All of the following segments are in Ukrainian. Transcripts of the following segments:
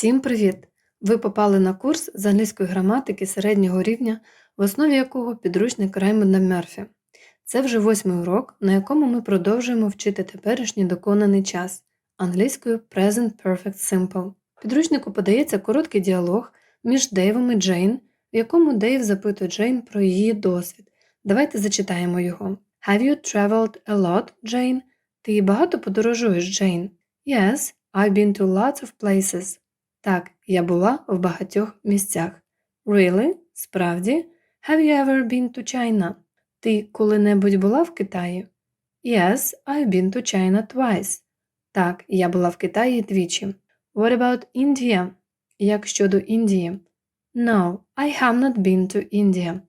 Всім привіт! Ви попали на курс з англійської граматики середнього рівня, в основі якого підручник Раймонда Мерфі. Це вже восьмий урок, на якому ми продовжуємо вчити теперішній доконаний час англійською Present Perfect Simple. Підручнику подається короткий діалог між Дейвом і Джейн, в якому Дейв запитує Джейн про її досвід. Давайте зачитаємо його. Have you traveled a lot, Jane? Ти багато подорожуєш, Джейн? Yes, I've been to lots of places. Так, я була в багатьох місцях. Really? Справді? Have you ever been to China? Ти коли-небудь була в Китаї? Yes, I've been to China twice. Так, я була в Китаї двічі. What about India? Як щодо Індії? No, I have not been to India.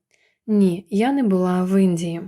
Ні, я не була в Індії.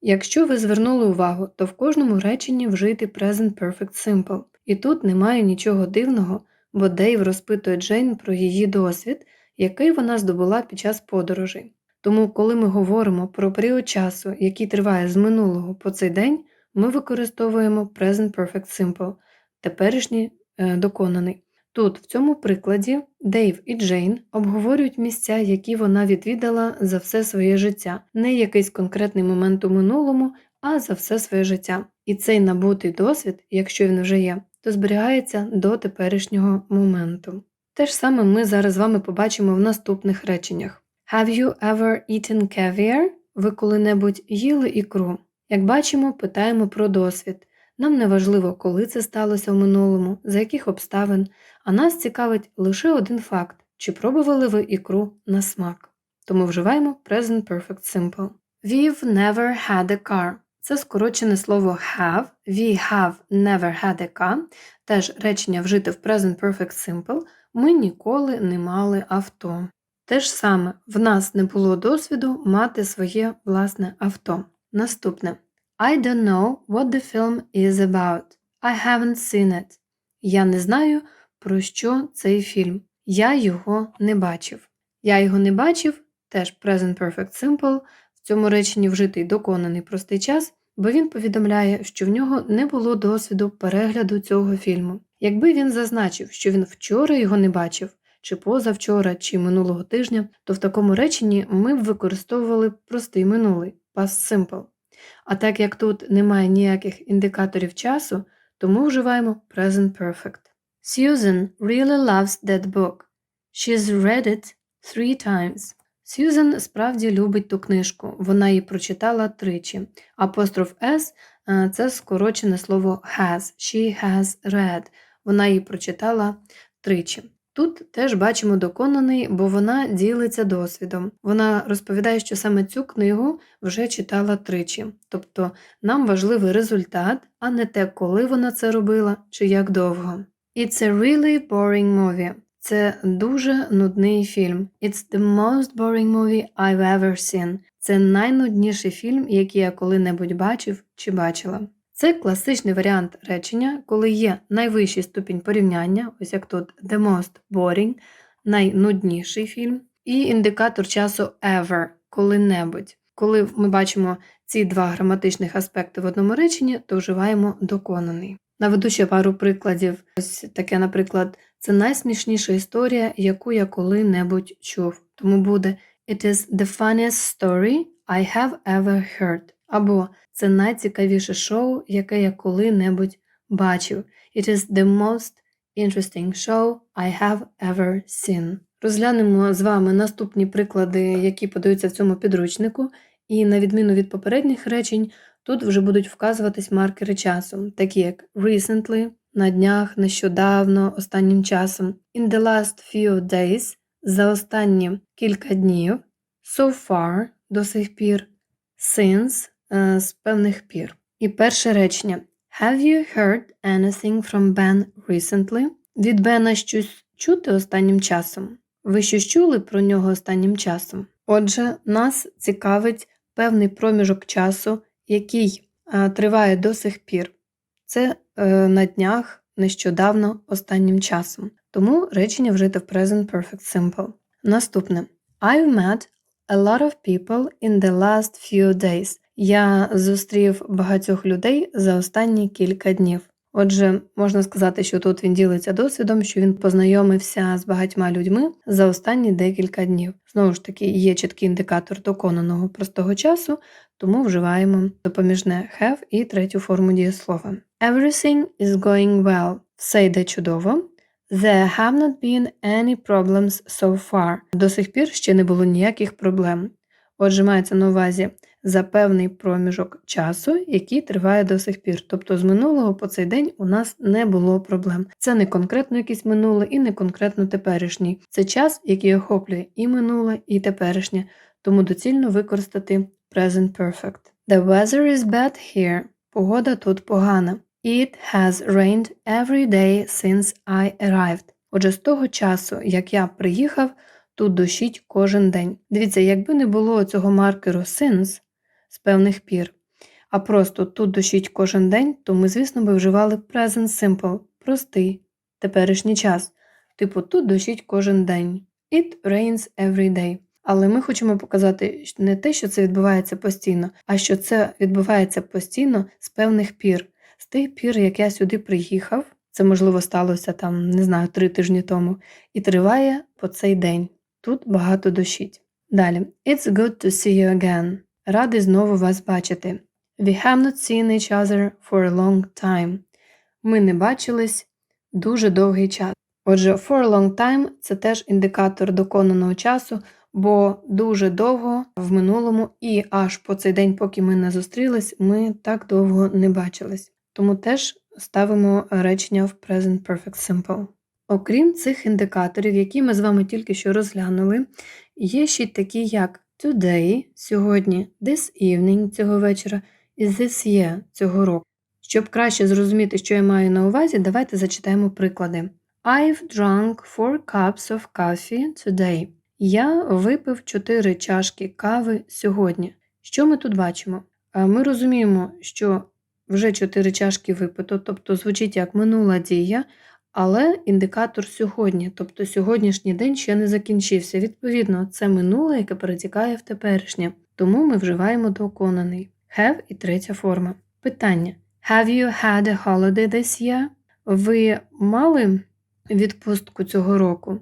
Якщо ви звернули увагу, то в кожному реченні вжити Present Perfect Simple. І тут немає нічого дивного, бо Дейв розпитує Джейн про її досвід, який вона здобула під час подорожей. Тому, коли ми говоримо про період часу, який триває з минулого по цей день, ми використовуємо Present Perfect Simple, теперішній е, доконаний. Тут, в цьому прикладі, Дейв і Джейн обговорюють місця, які вона відвідала за все своє життя, не якийсь конкретний момент у минулому, а за все своє життя. І цей набутий досвід, якщо він вже є, то зберігається до теперішнього моменту. Те ж саме ми зараз з вами побачимо в наступних реченнях. Have you ever eaten caviar? Ви коли-небудь їли ікру? Як бачимо, питаємо про досвід. Нам не важливо, коли це сталося в минулому, за яких обставин, а нас цікавить лише один факт, чи пробували ви ікру на смак. Тому вживаємо Present Perfect Simple. We've never had a car. Це скорочене слово have. We have never had a car. Теж речення вжите в Present Perfect Simple. Ми ніколи не мали авто. Те ж саме, в нас не було досвіду мати своє власне авто. Наступне. I don't know what the film is about. I haven't seen it. Я не знаю, про що цей фільм. Я його не бачив. Я його не бачив, теж Present Perfect Simple. Цьому реченні вжитий доконаний простий час, бо він повідомляє, що в нього не було досвіду перегляду цього фільму. Якби він зазначив, що він вчора його не бачив, чи позавчора, чи минулого тижня, то в такому реченні ми б використовували простий минулий past simple. А так як тут немає ніяких індикаторів часу, то ми вживаємо present perfect. Susan really loves that book. She's read it three times. Сьюзен справді любить ту книжку, вона її прочитала тричі. Апостроф S – це скорочене слово has. She has read. Вона її прочитала тричі. Тут теж бачимо доконаний, бо вона ділиться досвідом. Вона розповідає, що саме цю книгу вже читала тричі. Тобто нам важливий результат, а не те, коли вона це робила чи як довго. It's a really boring movie. Це дуже нудний фільм. It's the most boring movie I've ever seen. Це найнудніший фільм, який я коли-небудь бачив чи бачила. Це класичний варіант речення, коли є найвищий ступінь порівняння, ось як тут the most boring, найнудніший фільм, і індикатор часу ever, коли-небудь. Коли ми бачимо ці два граматичних аспекти в одному реченні, то вживаємо доконаний. Наведу ще пару прикладів. Ось таке, наприклад, це найсмішніша історія, яку я коли-небудь чув. Тому буде It is the funniest story I have ever heard. Або це найцікавіше шоу, яке я коли-небудь бачив. It is the most interesting show I have ever seen. Розглянемо з вами наступні приклади, які подаються в цьому підручнику, і на відміну від попередніх речень, тут вже будуть вказуватись маркери часу, такі як recently, на днях, нещодавно, останнім часом, in the last few days, за останні кілька днів, so far, до сих пір, since, е, з певних пір. І перше речення. Have you heard anything from Ben recently? Від Бена щось чути останнім часом? Ви щось чули про нього останнім часом? Отже, нас цікавить певний проміжок часу, який е, триває до сих пір. Це е, на днях, нещодавно, останнім часом. Тому речення вжите в Present Perfect Simple. Наступне. I've met a lot of people in the last few days. Я зустрів багатьох людей за останні кілька днів. Отже, можна сказати, що тут він ділиться досвідом, що він познайомився з багатьма людьми за останні декілька днів. Знову ж таки, є чіткий індикатор доконаного простого часу, тому вживаємо допоміжне have і третю форму дієслова. Everything is going well. Все йде чудово. There have not been any problems so far. До сих пір ще не було ніяких проблем. Отже, мається на увазі за певний проміжок часу, який триває до сих пір. Тобто з минулого по цей день у нас не було проблем. Це не конкретно якесь минуле і не конкретно теперішній. Це час, який охоплює і минуле, і теперішнє, тому доцільно використати present perfect. The weather is bad here. Погода тут погана. It has rained every day since I arrived. Отже, з того часу, як я приїхав, тут дощить кожен день. Дивіться, якби не було цього маркеру since з певних пір, а просто тут дощить кожен день, то ми, звісно, би вживали present simple, простий, теперішній час. Типу, тут дощить кожен день. It rains every day. Але ми хочемо показати не те, що це відбувається постійно, а що це відбувається постійно з певних пір. З тих пір, як я сюди приїхав, це можливо сталося там, не знаю, три тижні тому, і триває по цей день. Тут багато дощить. Далі. It's good to see you again. Радий знову вас бачити. We have not seen each other for a long time. Ми не бачились дуже довгий час. Отже, for a long time це теж індикатор доконаного часу, бо дуже довго в минулому і аж по цей день, поки ми не зустрілись, ми так довго не бачились. Тому теж ставимо речення в Present Perfect Simple. Окрім цих індикаторів, які ми з вами тільки що розглянули, є ще такі, як today сьогодні, this evening цього вечора і this year цього року. Щоб краще зрозуміти, що я маю на увазі, давайте зачитаємо приклади. I've drunk four cups of coffee today. Я випив 4 чашки кави сьогодні. Що ми тут бачимо? Ми розуміємо, що вже 4 чашки випито, тобто звучить як минула дія, але індикатор сьогодні, тобто сьогоднішній день ще не закінчився. Відповідно, це минуле, яке перетікає в теперішнє, тому ми вживаємо доконаний. Have і третя форма. Питання: Have you had a holiday this year? Ви мали відпустку цього року?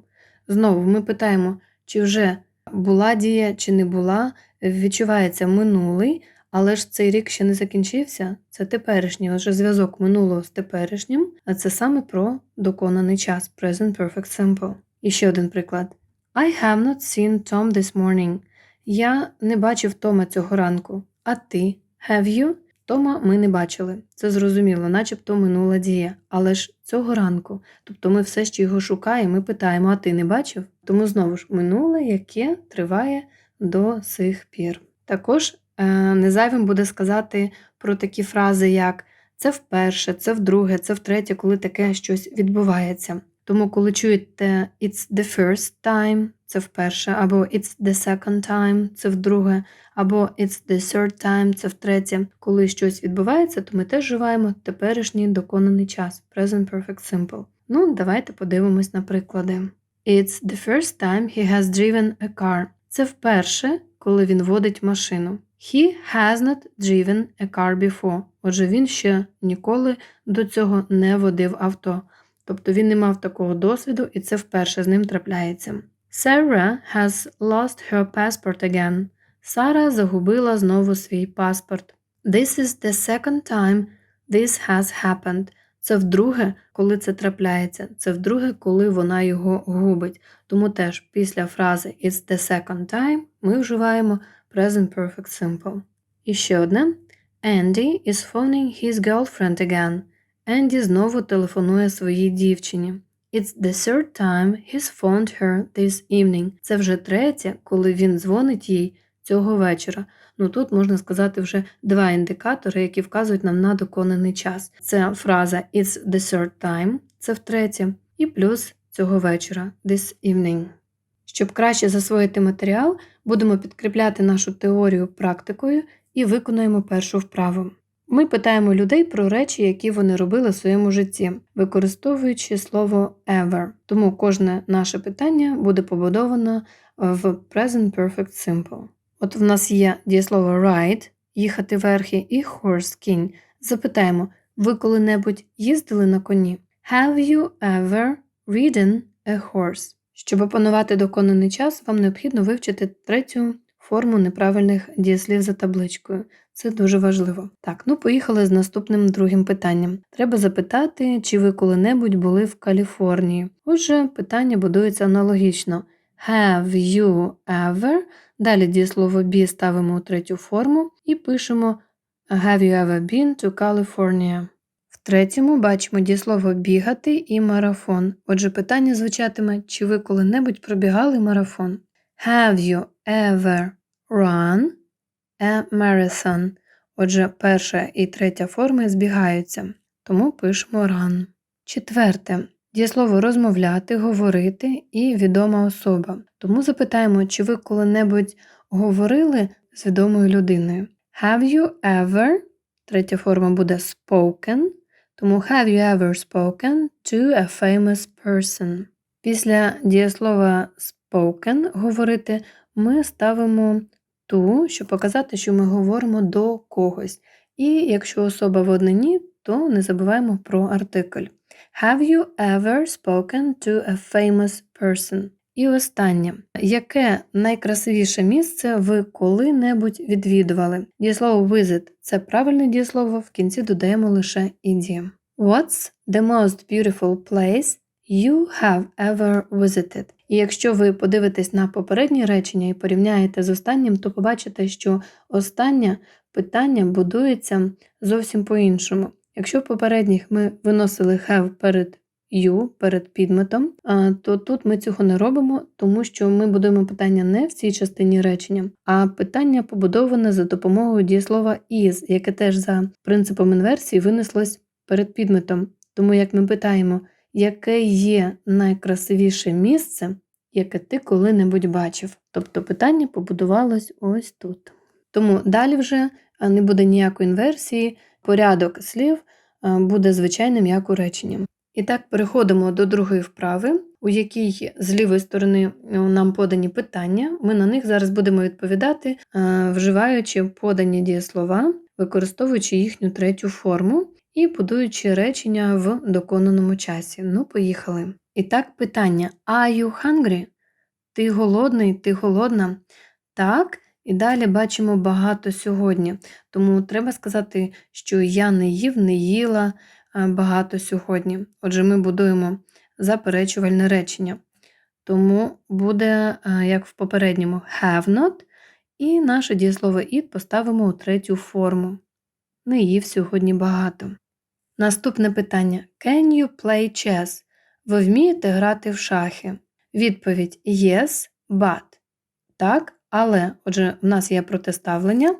Знову ми питаємо, чи вже була дія, чи не була. Відчувається минулий, але ж цей рік ще не закінчився. Це теперішній, отже, зв'язок минулого з теперішнім, а це саме про доконаний час Present Perfect Simple. І ще один приклад. I have not seen Tom this morning. Я не бачив Тома цього ранку. А ти? Have you? Тома ми не бачили. Це зрозуміло, начебто минула дія. Але ж цього ранку. Тобто ми все ще його шукаємо і питаємо, а ти не бачив? Тому знову ж минуле, яке триває до сих пір. Також е, незайвим буде сказати про такі фрази, як це вперше, це вдруге, це втретє, коли таке щось відбувається. Тому, коли чуєте it's the first time, це вперше, або it's the second time, це вдруге, або it's the third time, це втретє. Коли щось відбувається, то ми теж вживаємо теперішній доконаний час Present Perfect Simple. Ну, давайте подивимось на приклади. It's the first time he has driven a car. Це вперше, коли він водить машину. He has not driven a car before. Отже, він ще ніколи до цього не водив авто. Тобто він не мав такого досвіду, і це вперше з ним трапляється. Sarah has lost her passport again. Сара загубила знову свій паспорт. This is the second time this has happened. Це вдруге, коли це трапляється. Це вдруге, коли вона його губить. Тому теж після фрази It's the second time ми вживаємо Present Perfect Simple. І ще одне. Andy is phoning his girlfriend again. Енді знову телефонує своїй дівчині. It's the third time he's phoned her this evening. Це вже третє, коли він дзвонить їй цього вечора. Ну тут можна сказати вже два індикатори, які вказують нам на доконаний час. Це фраза It's the third time, це втретє, і плюс цього вечора this evening. Щоб краще засвоїти матеріал, будемо підкріпляти нашу теорію практикою і виконуємо першу вправу. Ми питаємо людей про речі, які вони робили в своєму житті, використовуючи слово ever. Тому кожне наше питання буде побудовано в Present Perfect Simple. От в нас є дієслово ride, їхати верхи, і horse кінь. Запитаємо, Ви коли-небудь їздили на коні? Have you ever ridden a horse? Щоб опанувати доконаний час, вам необхідно вивчити третю форму неправильних дієслів за табличкою. Це дуже важливо. Так, ну поїхали з наступним другим питанням. Треба запитати, чи ви коли-небудь були в Каліфорнії. Отже, питання будується аналогічно. Have you ever? Далі дієслово be ставимо у третю форму і пишемо Have you ever been to California? Третьому бачимо дієслово бігати і марафон. Отже, питання звучатиме, чи ви коли-небудь пробігали марафон? Have you ever run a marathon? Отже, перша і третя форми збігаються, тому пишемо run. Четверте. Дієслово розмовляти, говорити і відома особа. Тому запитаємо, чи ви коли-небудь говорили з відомою людиною. Have you ever? Третя форма буде spoken, тому have you ever spoken to a famous person. Після дієслова spoken говорити ми ставимо ту, щоб показати, що ми говоримо до когось. І якщо особа в однині, то не забуваємо про артикль. Have you ever spoken to a famous person? І останнє. Яке найкрасивіше місце ви коли-небудь відвідували? Дієслово visit – це правильне дієслово, в кінці додаємо лише іді. What's the most beautiful place you have ever visited? І якщо ви подивитесь на попереднє речення і порівняєте з останнім, то побачите, що останнє питання будується зовсім по-іншому. Якщо в попередніх ми виносили have перед you, перед підметом, то тут ми цього не робимо, тому що ми будуємо питання не в цій частині речення, а питання побудоване за допомогою дієслова is, яке теж за принципом інверсії винеслось перед підметом. Тому як ми питаємо, яке є найкрасивіше місце, яке ти коли-небудь бачив. Тобто питання побудувалось ось тут. Тому далі вже не буде ніякої інверсії, порядок слів буде звичайним як у реченні. І так, переходимо до другої вправи, у якій з лівої сторони нам подані питання. Ми на них зараз будемо відповідати, вживаючи подані дієслова, використовуючи їхню третю форму і будуючи речення в доконаному часі. Ну, поїхали. І так, питання: Are you hungry? Ти голодний, ти голодна? Так. І далі бачимо багато сьогодні. Тому треба сказати, що я не їв, не їла багато сьогодні. Отже, ми будуємо заперечувальне речення. Тому буде, як в попередньому, have not, і наше дієслово it поставимо у третю форму. Не їв сьогодні багато. Наступне питання: Can you play chess? Ви вмієте грати в шахи? Відповідь Yes, but. Так, але, отже, в нас є протиставлення,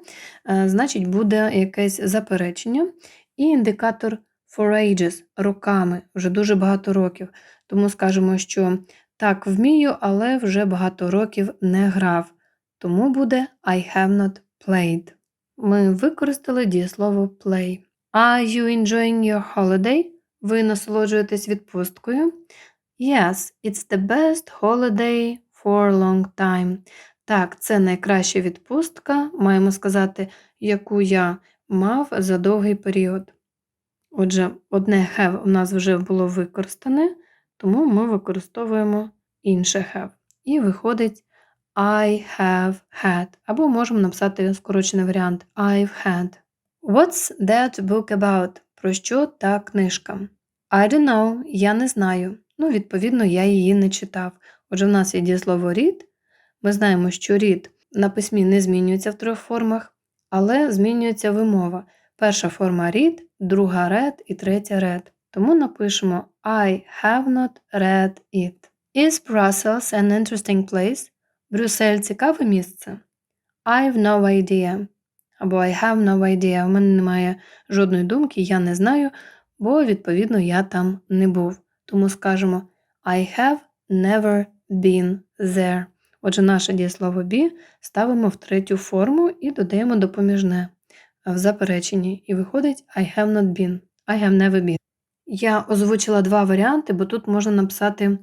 е, значить, буде якесь заперечення і індикатор for ages роками, вже дуже багато років. Тому скажемо, що так вмію, але вже багато років не грав. Тому буде I have not played. Ми використали дієслово play. Are you enjoying your holiday? Ви насолоджуєтесь відпусткою? Yes, it's the best holiday for a long time. Так, це найкраща відпустка, маємо сказати, яку я мав за довгий період. Отже, одне have у нас вже було використане, тому ми використовуємо інше have. І виходить I have had. Або можемо написати скорочений варіант I've had. What's that book about? Про що та книжка? I don't know, я не знаю. Ну, відповідно, я її не читав. Отже, в нас є дієслово read. Ми знаємо, що read на письмі не змінюється в трьох формах, але змінюється вимова. Перша форма read, друга read і третя read. Тому напишемо I have not read it. Is Brussels an interesting place? Брюссель цікаве місце? I've no idea. Або I have no idea. У мене немає жодної думки, я не знаю, бо, відповідно, я там не був. Тому скажемо I have never been there. Отже, наше дієслово be ставимо в третю форму і додаємо допоміжне в запереченні. І виходить I have not been. I have never been. Я озвучила два варіанти, бо тут можна написати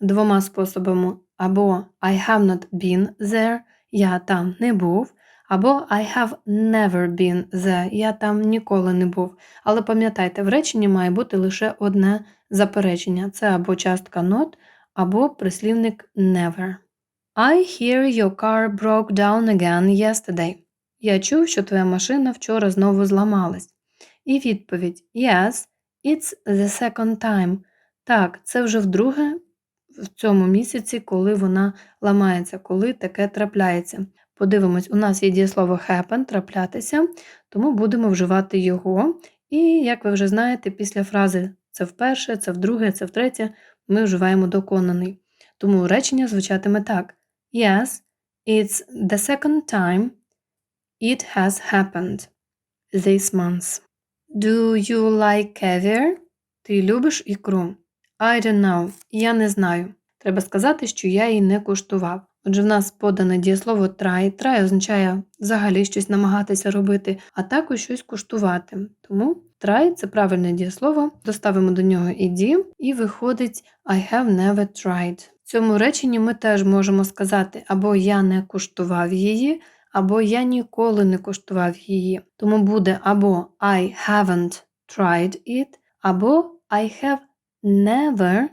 двома способами. Або I have not been there, я там не був, Або I have never been there. Я там ніколи не був. Але пам'ятайте, в реченні має бути лише одне заперечення. Це або частка not, або прислівник never. I hear your car broke down again yesterday. Я чув, що твоя машина вчора знову зламалась. І відповідь Yes, it's the second time. Так, це вже вдруге в цьому місяці, коли вона ламається, коли таке трапляється. Подивимось, у нас є дієслово happen, траплятися, тому будемо вживати його. І, як ви вже знаєте, після фрази це вперше, це вдруге, це втретє, ми вживаємо доконаний. Тому речення звучатиме так: Yes, it's the second time it has happened this month. Do you like caviar? Ти любиш ікру? I don't know. Я не знаю. Треба сказати, що я її не куштував. Отже, в нас подане дієслово try. Try означає взагалі щось намагатися робити, а також щось куштувати. Тому try – це правильне дієслово, доставимо до нього ed, і виходить I have never tried. В цьому реченні ми теж можемо сказати або я не куштував її, або я ніколи не куштував її. Тому буде або I haven't tried it, або I have never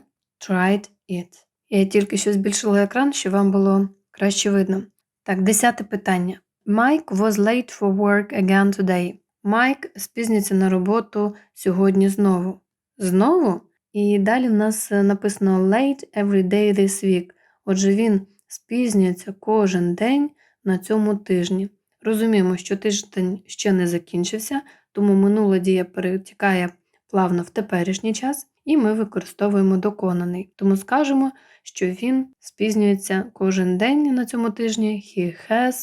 tried it. Я тільки що збільшила екран, щоб вам було краще видно. Так, десяте питання. Mike was late for work again today. Майк спізнюється на роботу сьогодні знову. Знову? І далі в нас е, написано late every day this week. Отже, він спізнюється кожен день на цьому тижні. Розуміємо, що тиждень ще не закінчився, тому минула дія перетікає плавно в теперішній час, і ми використовуємо доконаний. Тому скажемо, що він спізнюється кожен день на цьому тижні. He has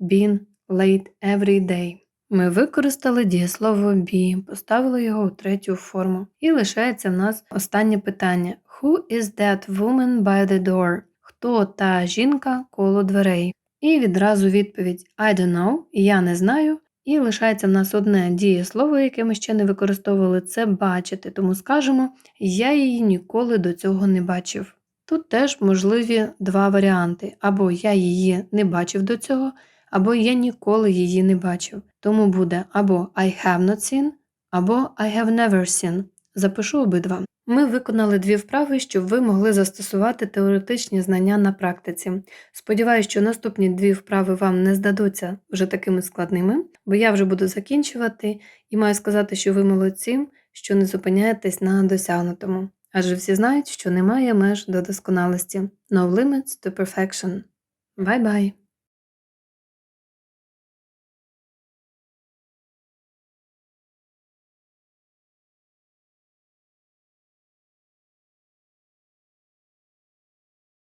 been late every day. Ми використали дієслово be, поставили його у третю форму. І лишається в нас останнє питання: Who is that woman by the door? Хто та жінка коло дверей? І відразу відповідь I don't know, я не знаю. І лишається в нас одне дієслово, яке ми ще не використовували, це бачити. Тому скажемо, я її ніколи до цього не бачив. Тут теж можливі два варіанти: або я її не бачив до цього, або я ніколи її не бачив. Тому буде або I have not seen, або I have never seen. Запишу обидва. Ми виконали дві вправи, щоб ви могли застосувати теоретичні знання на практиці. Сподіваюсь, що наступні дві вправи вам не здадуться вже такими складними, бо я вже буду закінчувати і маю сказати, що ви молодці, що не зупиняєтесь на досягнутому. Адже всі знають, що немає меж до досконалості. No limits to perfection. Bye-bye!